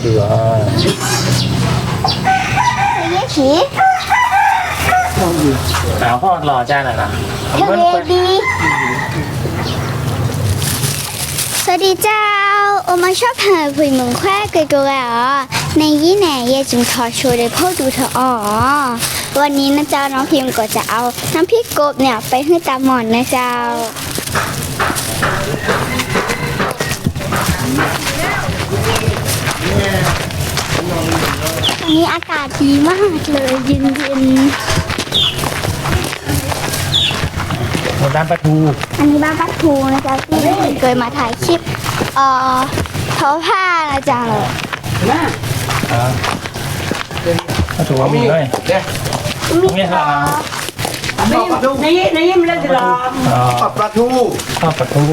เหลือเรียกผีหาวพ่อรอจ้าหน่อยนะทะเลดีสวัสดีเจ้า โอมาชอบหาผุยเมืองแควเกยตัวแหวในยี่แหน่เย่จึงขอโชว์เดพ่อดูเธออ๋อ วันนี้นะเจ้าน้องพิมพ์ก็จะเอาน้ำพริกกบเนี่ยไปให้ตาหมอนนะเจ้า วันนี้อากาศดีมากเลยเย็นเย็นหมดน้ำปลาทูๆอันนี้บ้านปัดทูนะจ๊ะที่เคยมาถ่ายคลิปเอ่อเขาผ้านะจ๊ะอ่าปลาทูมีด้วยมีมีค่ะนี่นี่นี่มันจะรอ อ๋อปลาทูข้าวปลาทู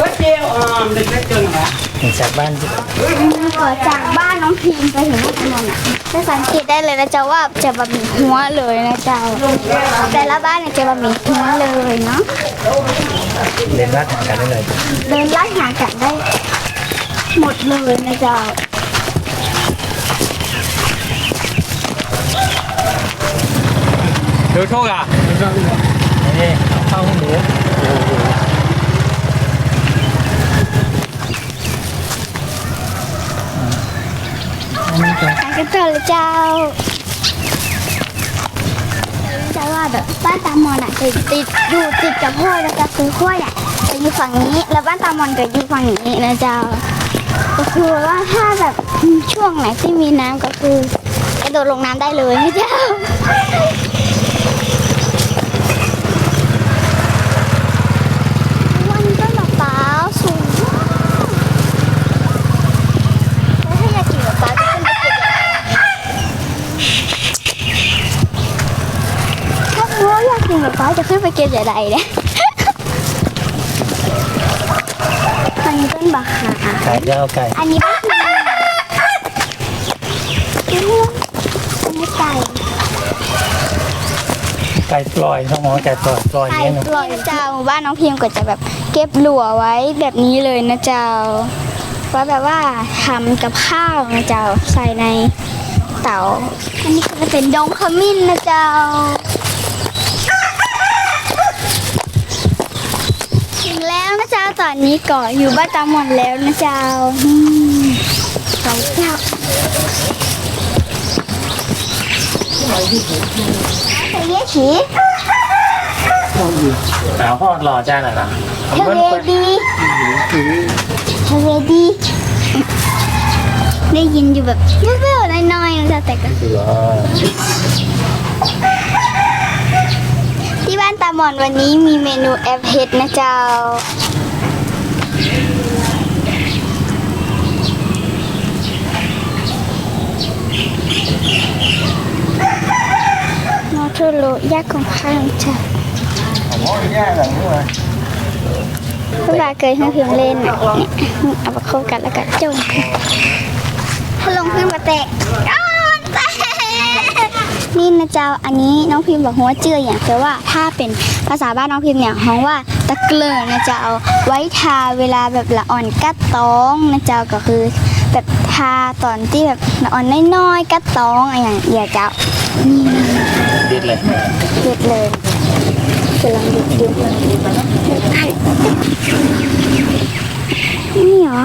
ก๋วยเตี๋ยวอ่าเด็กๆจนเหรอเห็นจากบ้านก็จากบ้านน้องพิมไปถึงบ้านนนท์จะสังเกตได้เลยนะจ๊ะว่าจะบะหมี่หัวเลยนะจ๊ะแต่ละบ้านเนี่ยจะบะหมี่หัวเลยเนาะเรียนรัดหากันได้เลยเดินไล่หากันได้ หมดเลยนะจ๊ะดูโชคอะนี่ข้าวหมูโอ้โห ไป กันต่อเลยเจ้าจะว่าแบบบ้านตามอนอะติดติดอยู่ติดกับห้วยนะจ๊ะคือห้วยอะจะอยู่ฝั่งนี้ แล้วบ้านตามอนก็อยู่ฝั่งนี้นะเจ้าก็คือว่าถ้าแบบช่วงไหนที่มีน้ำก็คือกระโดดลงน้ำได้เลยนะเจ้า วันนี้ต้นมะพร้าวสูงมากแล้วถ้าอยากกินมะพร้าวจะขึ้นไปเก็บยังไงถ้าสมมติว่าอยากกินมะพร้าวจะ ขึ้นไปเก็บอย่างไรเนี่ยอันนี้ต้นบักหาไก่ย่างไก่อันนี้บ้านคุณอันนี้ไก่ไก่ปล่อยน้องหมอไก่ปล่อยปล่อยไก่เนี้ยนะปล่อยเจ้าหมู่บ้านน้องพิมก็จะแบบเก็บหลัวไว้แบบนี้เลยนะเจ้าไว่าแบบว่าทำกับข้าวนะเจ้าใส่ในเตาอันนี้ก็จะเป็นดงขมิ้นนะเจ้าถึงแล้ว นะเจ้าตอนนี้ก็อยู่บ้านตาหมอนแล้วนะเจ้าอืมสองเจ้าไปเรียกผีหนาวพ่อรอจ้าหน่อยนะทะเลดีทะเลดีได้ยินอยู่แบบเว่วๆน้อยๆนะจ๊ะแต่ก็เหลือที่บ้านตาหมอนวันนี้มีเมนูแอปเห็ดนะเจ้า นอทูโรยากของข้างจ้ะหมอแย่หลังนี่มาพี่บาเคยให้พิมเล่นอะเนี่ยเอามาเข้ากันแล้วก็จุ่มถ้าลงเพื่อนมาแตกนี่นะเจ้าอันนี้น้องพิมพ์บอกว่าเจืออย่างแต่ว่าถ้าเป็นภาษาบ้านน้องพิมพ์เนี่ยฮ้องว่าตะเกลือนะเจ้าไว้ทาเวลาแบบละอ่อนกัดต้องนะเจ้าก็คือแบบ ทาตอนที่แบบละอ่อนน้อยๆกัดต้องอะไรอย่างเงี้ยเจ้านี่ดิดเลยเด็ดเลยกำลังดูดูนี่เหรอ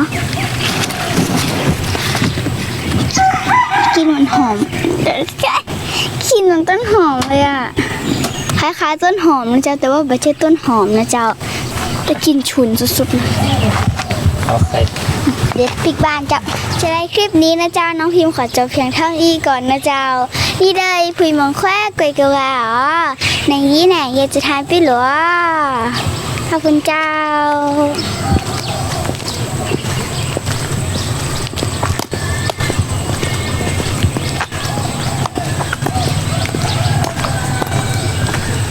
กินมันหอมเดี๋ยวกินเหมันต้นหอมเลยอะ คล้ายๆต้นหอมนะเจ้าแต่ว่าไม่ใช่ต้นหอมนะเจ้าแต่กลินฉุนสุดๆนะเอาไก่ เด็ดปิกบ้านจ้ะจะได้คลิปนี้นะเจ้าน้องพิมพ์ขอจบเพียงเท่านี้ก่อนนะเจ้านี่เลยพุยมองแควกวยกวาอ๋อในนี้แหน่ยจะทานพี่หลัวขอบคุณเจ้า